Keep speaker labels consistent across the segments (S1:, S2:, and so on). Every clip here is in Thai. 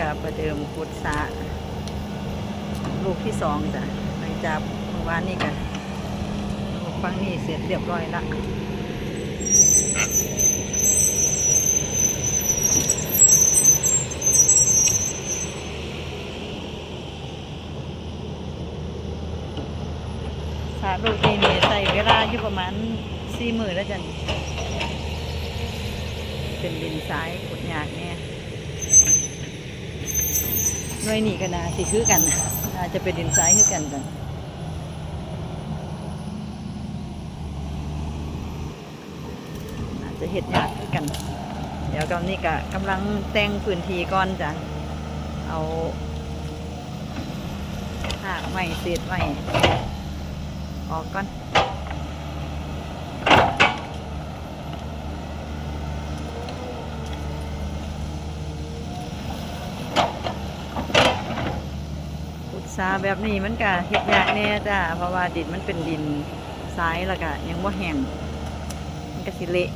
S1: กับประเดิมพุทธะลูกที่สองจ้ะหลังจากเมื่อวานนี้กันลูกฟังนี่เสร็จเรียบร้อยละสาลูกนี้นี่ใส่เวลาอยู่ประมาณสี่หมือแล้วจ้ะเป็นดินซ้ายขุดยากเนี่ย หน่วยนี่ก็นาสิคือกันน่าจะเป็นดินทรายคือกันกันน่าจะเห็ดยากคือกัน เดี๋ยวกำนี้ก็กำลังแต่งพื้นที่ก่อนจ้ะเอาหากใหม่เศษใหม่ออกก่อน พุทราแบบนี้มันก็เฮ็ดยากแน่จ้าเพราะว่าดินมันเป็นดินทรายแล้วก็ยังบ่าแห้งมันก็สิเละ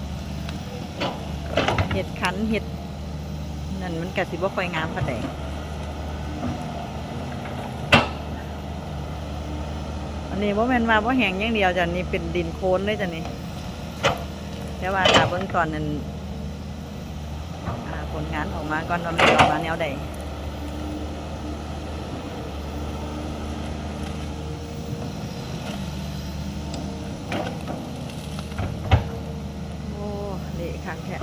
S1: เห็ดคันเห็ดนั่นมันก็สิบ่ค่อยงามปานใดอันนี้บ่แม่นว่าบ่แห้งอย่างเดียวจ้ะนี่เป็นดินโคลนเลยจ้ะนี่แต่ว่าถ้าเบิ่งตอนนั้นผลงานออกมาก่อนว่าไมันออกมาแนวใด โอ้เละ คักแท้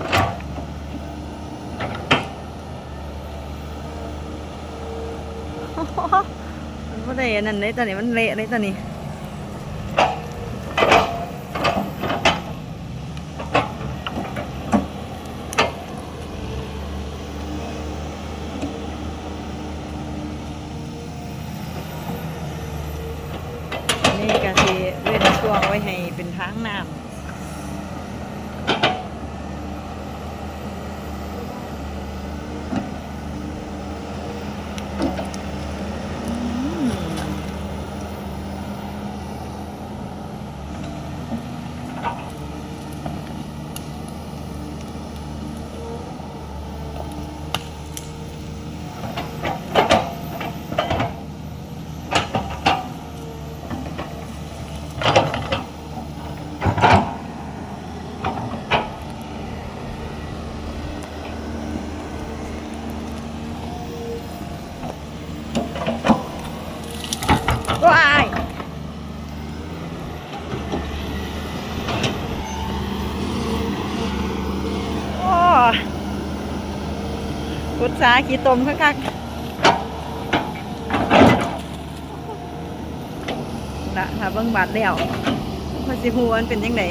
S1: มันก็ได้นนั่นเลยตอนนี้มันเละเลยตอนนี้นี่ก็สิเว้นช่วงไว้ให้เป็นทางน้ำ ว้าย็พุทธาขี้ตมคักๆละถ้าเบิ่งบาดแล้วมันสิฮูว่ามันเป็นยังไง